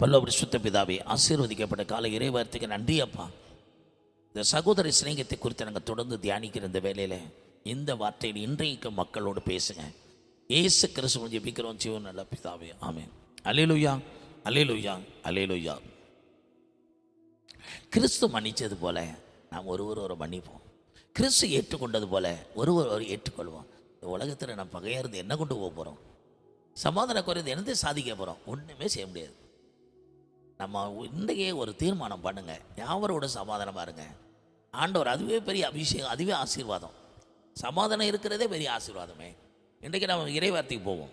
பல்லவ சுத்த பிதாவே ஆசீர்வதிக்கப்பட்ட கால இறைவார்த்தைக்கு நன்றி அப்பா. இந்த சகோதர சிநேகத்தை குறித்து நாங்கள் தொடர்ந்து தியானிக்கிற இந்த வேலையில் இந்த வார்த்தையில் இன்றைக்கு மக்களோடு பேசுங்க. ஏசு கிறிஸ்துவ ஜெபிக்கிறோம். ஜீவன் நல்ல பிதாவே ஆமென். அலேலுயா அலேலுயா அலேலுயா கிறிஸ்து மன்னிச்சது போல நாம் ஒருவர் ஒரு மன்னிப்போம். கிறிஸ்து ஏற்றுக்கொண்டது போல ஒருவர் ஒரு ஏற்றுக்கொள்வோம். இந்த உலகத்தில் நம்ம பகையாருந்து என்ன கொண்டு போக போகிறோம் சமாதான குறைந்து என்னதே சாதிக்க போகிறோம் ஒன்றுமே செய்ய முடியாது. நம்ம இன்றைக்கே ஒரு தீர்மானம் பண்ணுங்கள் யாவரோட சமாதானமாக இருங்க ஆண்டவர் அதுவே பெரிய அபிஷேகம் அதுவே ஆசீர்வாதம். சமாதானம் இருக்கிறதே பெரிய ஆசீர்வாதமே. இன்றைக்கு நம்ம இறைவார்த்தைக்கு போவோம்.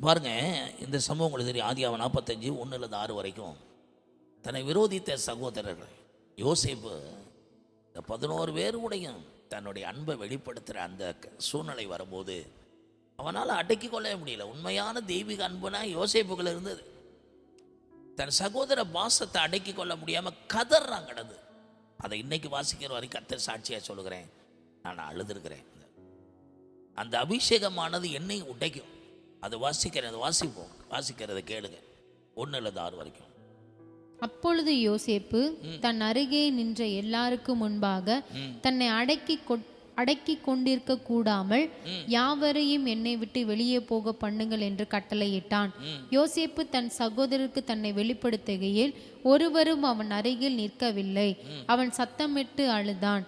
பாருங்கள் இந்த சம்பவம் உங்களுக்கு தெரியும். ஆதியாவை நாற்பத்தஞ்சு ஒன்றுலேருந்து ஆறு வரைக்கும். தன்னை விரோதித்த சகோதரர்கள் யோசேப்பு இந்த பதினோரு பேருடையும் தன்னுடைய அன்பை வெளிப்படுத்துகிற அந்த க- சூழ்நிலை வரும்போது அவனால் அடக்கி கொள்ளவே முடியல. உண்மையான தெய்வீக அன்புனா யோசிப்புகள் இருந்தது. தன் சகோதர பாசத்தை அடக்கி கொள்ள முடியாமல் கதறான் கிடந்து. அதை இன்னைக்கு வாசிக்கிற வரைக்கும் கத்தர் சாட்சியாக சொல்லுகிறேன். நான் அழுதுருக்கிறேன். அந்த அபிஷேகமானது என்னை உடைக்கும். அது வாசிக்கிறேன் அதை வாசிப்போம். வாசிக்கிறதை கேளுங்க. இல்லது ஆறு வரைக்கும். அப்பொழுது யோசேப்பு தன் அருகே நின்ற எல்லாருக்கும் முன்பாக தன்னை அடக்கி கொட்- அடக்கி கொண்டிருக்க கூடாமல் யாவரையும் என்னை விட்டு வெளியே போக பண்ணுங்கள் என்று கட்டளையிட்டான். யோசேப்பு தன் சகோதரருக்கு தன்னை வெளிப்படுத்துகையில் ஒருவரும் அவன் அருகில் நிற்கவில்லை. அவன் சத்தமிட்டு அழுதான்.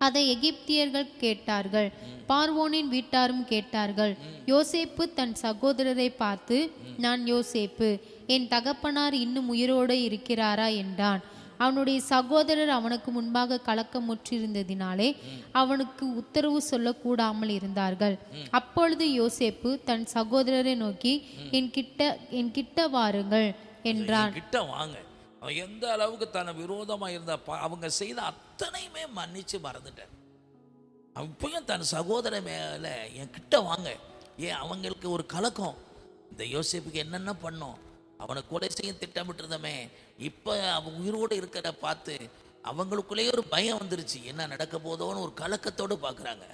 அதை எகிப்தியர்கள் கேட்டார்கள். பார்வோனின் வீட்டாரும் கேட்டார்கள். யோசேப்பு தன் சகோதரரை பார்த்து நான் யோசேப்பு என் தகப்பனார் இன்னும் உயிரோடு இருக்கிறாரா? என்றான். அவனுடைய சகோதரர் அவனுக்கு முன்பாக கலக்கமுற்றிருந்ததினாலே அவனுக்கு உத்தரவு சொல்லக்கூடாமல் இருந்தார்கள். அப்பொழுது யோசேப்பு தன் சகோதரரை நோக்கி என் கிட்ட என் கிட்ட வாருங்கள் என்றான். கிட்ட வாங்க. அவன் எந்த அளவுக்கு தன்னை விரோதமாக இருந்த அவங்க செய்த அத்தனையுமே மன்னிச்சு மறந்துட்டேன் அவன் இப்பயும் தன் சகோதர மேலே என் கிட்ட வாங்க. ஏன் அவங்களுக்கு ஒரு கலக்கம். இந்த யோசிப்புக்கு என்னென்ன பண்ணோம்? அவனை கொலை செய்ய திட்டமிட்டு இருந்தமே இப்போ அவன் உயிரோடு இருக்கிற பார்த்து அவங்களுக்குள்ளேயே ஒரு பயம் வந்துருச்சு. என்ன நடக்க போதோன்னு ஒரு கலக்கத்தோடு பார்க்குறாங்க.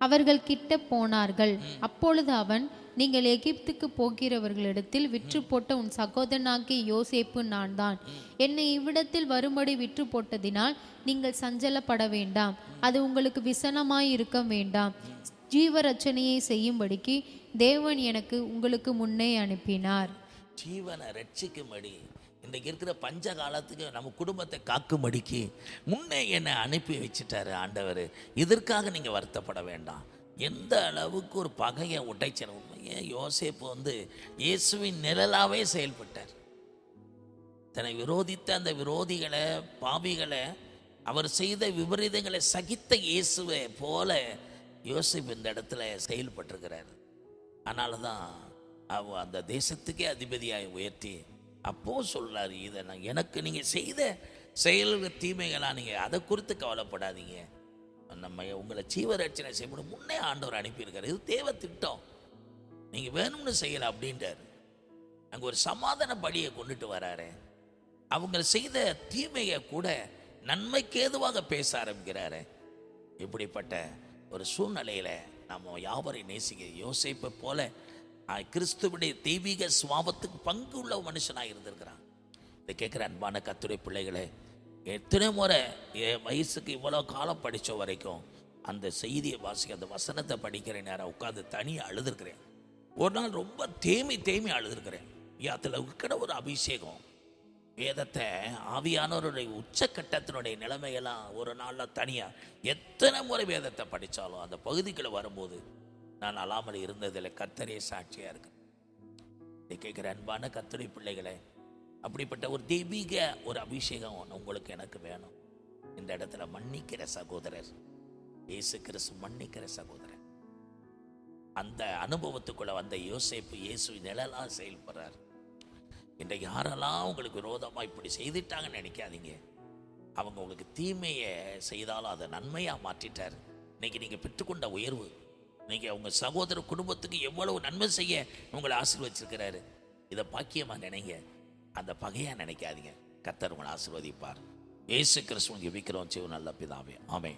அவர்கள் கிட்ட போனார்கள். அப்பொழுது அவன் நீங்கள் எகிப்துக்கு போகிறவர்களிடத்தில் விற்று போட்ட உன் சகோதரனாகிய யோசேப்பு நான் தான் என்னை இவ்விடத்தில் வரும்படி விற்று போட்டதினால் நீங்கள் சஞ்சலப்பட வேண்டாம். அது உங்களுக்கு விசனமாய் இருக்க வேண்டாம். ஜீவரட்சணையை செய்யும்படிக்கு தேவன் எனக்கு உங்களுக்கு முன்னே அனுப்பினார். ஜீவனை ரட்சிக்கும்படி. இன்றைக்கு இருக்கிற பஞ்ச காலத்துக்கு நம்ம குடும்பத்தை காக்கும்படிக்கு முன்னே என்னை அனுப்பி வச்சுட்டாரு ஆண்டவர். இதற்காக நீங்கள் வருத்தப்பட வேண்டாம். எந்த அளவுக்கு ஒரு பகையை உடைச்சன உண்மையே யோசேப்பு வந்து இயேசுவின் நிழலாகவே செயல்பட்டார். தன்னை விரோதித்த அந்த விரோதிகளை பாவிகளை அவர் செய்த விபரீதங்களை சகித்த இயேசுவை போல யோசிப்பு இந்த இடத்துல செயல்பட்டிருக்கிறார். அதனால தான் அவ அந்த தேசத்துக்கே அதிபதியாக உயர்த்தி அப்போ சொல்றாரு இதை நான் எனக்கு நீங்கள் செய்த செயல்கள் தீமைகளாக நீங்கள் அதை குறித்து கவலைப்படாதீங்க. நம்ம உங்களை ஜீவரட்சணை செய்யணும் முன்னே ஆண்டவர் அனுப்பியிருக்காரு. இது தேவ திட்டம். நீங்கள் வேணும்னு செய்யல அப்படின்றார். அங்கே ஒரு சமாதான பலியை கொண்டுட்டு வராரு. அவங்க செய்த தீமையை கூட நன்மைக்கு ஏதுவாக பேச ஆரம்பிக்கிறாரு. இப்படிப்பட்ட ஒரு சூழ்நிலையில் நம்ம யாவரை நேசிக்க யோசிப்பை போல ஆஹ், கிறிஸ்துவனுடைய தெய்வீக சுவாபத்துக்கு பங்கு உள்ள மனுஷனாக இருந்திருக்கிறான். இதை கேட்குற அன்பான கத்துரை பிள்ளைகளே எத்தனை முறை என் வயசுக்கு இவ்வளோ காலம் படித்த வரைக்கும் அந்த செய்தியை வாசிக்க அந்த வசனத்தை படிக்கிற நேரம் உட்காந்து தனியாக அழுதுருக்கிறேன். ஒரு நாள் ரொம்ப தேமி தேமி அழுதுருக்கிறேன். அதில் இருக்கிற ஒரு அபிஷேகம். வேதத்தை ஆவியானவருடைய உச்சக்கட்டத்தினுடைய நிலைமையெல்லாம் ஒரு நாளில் தனியாக எத்தனை முறை வேதத்தை படித்தாலும் அந்த பகுதிக்குள்ளே வரும்போது நான் அழாமல் இருந்ததில் கத்தரே சாட்சியாக இருக்கு. கேட்குற அன்பான கத்தரை பிள்ளைகளே அப்படிப்பட்ட ஒரு தெய்வீக ஒரு அபிஷேகம் உங்களுக்கு எனக்கு வேணும். இந்த இடத்துல மன்னிக்கிற சகோதரர் இயேசு கிறிஸ்து மன்னிக்கிற சகோதரர். அந்த அனுபவத்துக்குள்ள வந்த யோசேப்பு இயேசு நிழலாக செயல்படுறார். இன்றைக்கு யாரெல்லாம் உங்களுக்கு விரோதமாக இப்படி செய்துட்டாங்கன்னு நினைக்காதீங்க. அவங்க உங்களுக்கு தீமையை செய்தாலும் அதை நன்மையாக மாற்றிட்டார். இன்னைக்கு நீங்கள் பெற்றுக்கொண்ட உயர்வு நீங்கள் உங்கள் சகோதர குடும்பத்துக்கு எவ்வளவு நன்மை செய்ய உங்களை ஆசீர்வச்சிருக்கிறாரு. இதை பாக்கியமாக நினைங்க. அந்த பகையாக நினைக்காதீங்க. கத்தர் உங்களை ஆசீர்வதிப்பார். ஏசு கிறிஸ்துவன் ஜெபிக்கிறோம் சிவன் நல்ல பிதாவே. ஆமே